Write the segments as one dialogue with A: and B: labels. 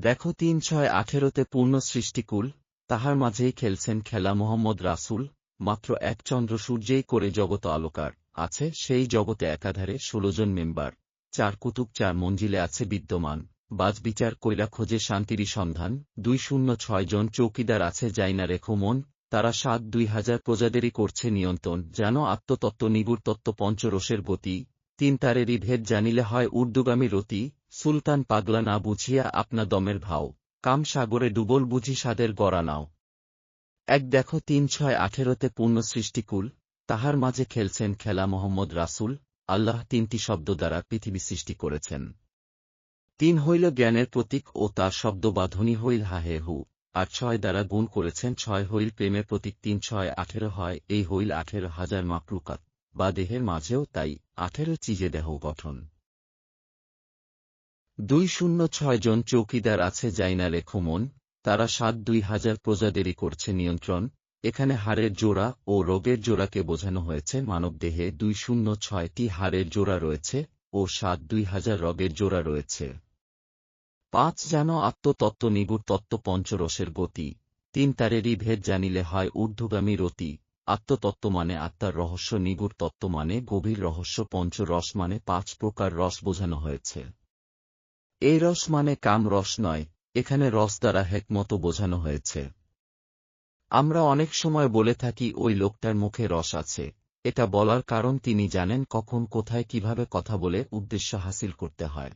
A: দেখো তিন ছয় আঠেরোতে পূর্ণ সৃষ্টিকুল, তাহার মাঝেই খেলছেন খেলা মোহাম্মদ রাসুল, মাত্র এক চন্দ্র সূর্যেই করে জগত আলোকার, আছে সেই জগতে একাধারে ষোলোজন মেম্বার, চার কুতুব, চার মঞ্জিলে আছে বিদ্যমান, বাজ বিচার কইরা খোঁজে শান্তিরই সন্ধান, দুই শূন্য ছয় জন চৌকিদার আছে যাইনা রেখো মন, তারা সাত দুই হাজার প্রজাদেরই করছে নিয়ন্ত্রণ, যেন আত্মতত্ত্ব নিগুর তত্ত্ব পঞ্চরসের গতি, তিন তারেরই ভেদ জানিলে হয় ঊর্ধ্বগামী রতি সুলতান পাগলা না বুঝিয়া আপনা দমের ভাও, কাম সাগরে ডুবল বুঝি সাদের গড়া নাও। এক দেখো তিন ছয় আঠেরোতে পূর্ণ সৃষ্টিকুল, তাহার মাঝে খেলছেন খেলা মোহাম্মদ রাসুল, আল্লাহ তিনটি শব্দ দ্বারা পৃথিবী সৃষ্টি করেছেন। তিন হইল জ্ঞানের প্রতীক ও তার শব্দ বা ধ্বনি হইল হাহে হু, আর ছয় দ্বারা গুণ করেছেন ছয় হইল প্রেমের প্রতীক, তিন ছয় আঠেরো হয়, এই হইল আঠেরো হাজার মাকরুকাত, বা দেহের মাঝেও তাই আঠেরো চিজে দেহ গঠন। দুই শূন্য ছয় জন চৌকিদার আছে যাইনা রেখো মন তারা সাত দুই হাজার প্রজাদেরই করছে নিয়ন্ত্রণ, এখানে হাড়ের জোড়া ও রোগের জোড়াকে বোঝানো হয়েছে মানবদেহে দুই শূন্য ছয়টি হাড়ের জোড়া রয়েছে ও সাত দুই হাজার রগের জোড়া রয়েছে। পাঁচ যেন আত্মতত্ত্ব নিগুর তত্ত্ব পঞ্চরসের গতি, তিন তারেরই ভেদ জানিলে হয় ঊর্ধ্বগামী রতি, আত্মতত্ত্ব মানে আত্মার রহস্য নিগুর তত্ত্ব মানে গভীর রহস্য পঞ্চরস মানে পাঁচ প্রকার রস বোঝানো হয়েছে। এই রস মানে কাম রস নয়, এখানে রস দ্বারা হেকমতো বোঝানো হয়েছে। আমরা অনেক সময় বলে থাকি ওই লোকটার মুখে রস আছে, এটা বলার কারণ তিনি জানেন কখন, কোথায়, কীভাবে কথা বলে উদ্দেশ্য হাসিল করতে হয়।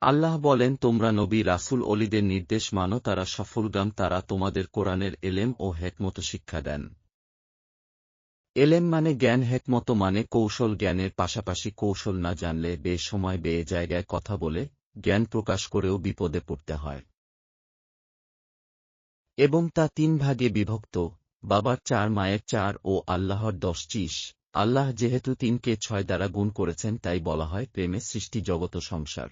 A: আল্লাহ বলেন, তোমরা নবী রাসুল অলিদের নির্দেশ মানো, তারা সফলগাম তারা তোমাদের কোরআনের এলেম ও হেকমতো শিক্ষা দেন। এলেম মানে জ্ঞান, হেকমতো মানে কৌশল, জ্ঞানের পাশাপাশি কৌশল না জানলে বে সময় বে জায়গায় কথা বলে জ্ঞান প্রকাশ করেও বিপদে পড়তে হয়। এবং তা তিন ভাগে বিভক্ত, বাবার চার, মায়ের চার ও আল্লাহর দশ চিস। আল্লাহ যেহেতু তিনকে ছয় দ্বারা গুণ করেছেন, তাই বলা হয় প্রেমে সৃষ্টি জগত সংসার।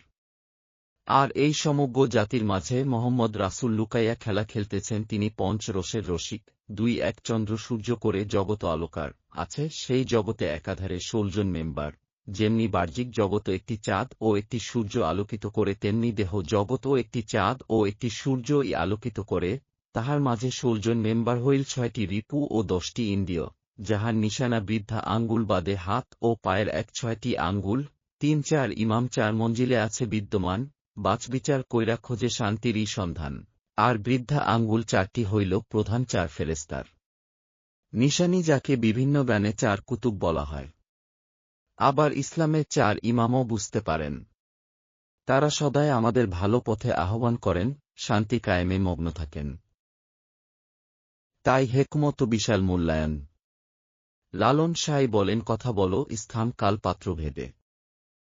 A: আর এই সমগ্র জাতির মাঝে মোহাম্মদ রাসুল লুকাইয়া খেলা খেলতেছেন, তিনি পঞ্চরসের রসিক। দুই, এক চন্দ্র সূর্য করে জগত আলোকার। আছে সেই জগতে একাধারে ষোলজন মেম্বার। যেমনি বাহ্যিক জগত একটি চাঁদ ও একটি সূর্য আলোকিত করে, তেমনি দেহ জগতও একটি চাঁদ ও একটি সূর্যই আলোকিত করে, তাহার মাঝে ষোলজন মেম্বার হইল ছয়টি রিপু ও দশটি ইন্দ্রিয়, যাহার নিশানা বৃদ্ধা আঙ্গুল বাদে হাত ও পায়ের এক ছয়টি আঙ্গুল, তিন চার ইমাম চার মঞ্জিলে আছে বিদ্যমান বাচবিচার কইরা খোঁজে শান্তিরই সন্ধান, আর বৃদ্ধা আঙ্গুল চারটি হইল প্রধান চার ফেরেস্তার নিশানি যাকে বিভিন্ন ব্যানে চার কুতুব বলা হয়। আবার ইসলামের চার ইমামও বুঝতে পারেন। তারা সদায় আমাদের ভালো পথে আহ্বান করেন, শান্তি কায়েমে মগ্ন থাকেন। তাই হেকমত বিশাল মূল্যায়ন। লালন সাই বলেন, কথা বলো, স্থান কাল পাত্রভেদে।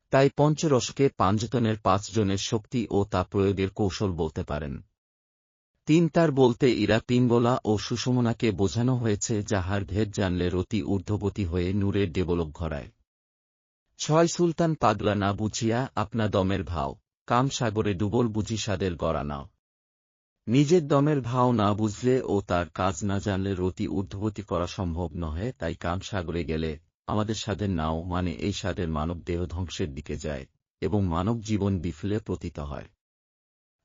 A: তাই পঞ্চরসকে পাঞ্জতনের পাঁচজনের শক্তি ও তা প্রয়োগের কৌশল বলতে পারেন। তিন তার বলতে ইরা পিঙ্গলা ও সুষমনাকে বোঝানো হয়েছে, যাহার ভেদ জানলে রতি ঊর্ধ্ববতী হয়ে নূরের ডেভেলপ ঘরায়। ছয় সুলতান পাগলা না বুঝিয়া আপনা দমের ভাও, কাম সাগরে ডুবল বুঝি সাদের গড়া নাও। নিজের দমের ভাও না বুঝলে ও তার কাজ না জানলে রতি ঊর্ধ্ববতী করা সম্ভব নহে, তাই কাম সাগরে গেলে আমাদের স্বাদের নাও মানে এই স্বাদের মানব দেহ ধ্বংসের দিকে যায় এবং মানব জীবন বিফলে প্রতীত হয়।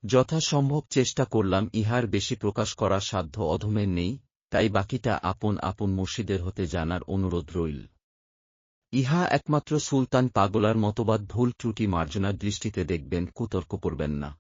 A: যথাসম্ভব চেষ্টা করলাম ইহার বেশি প্রকাশ করা সাধ্য অধমের নেই, তাই বাকিটা আপন আপন মুর্শিদের হতে জানার অনুরোধ রইল। ইহা একমাত্র সুলতান পাগলার মতবাদ ভুল ত্রুটি মার্জনার দৃষ্টিতে দেখবেন কুতর্ক করবেন না।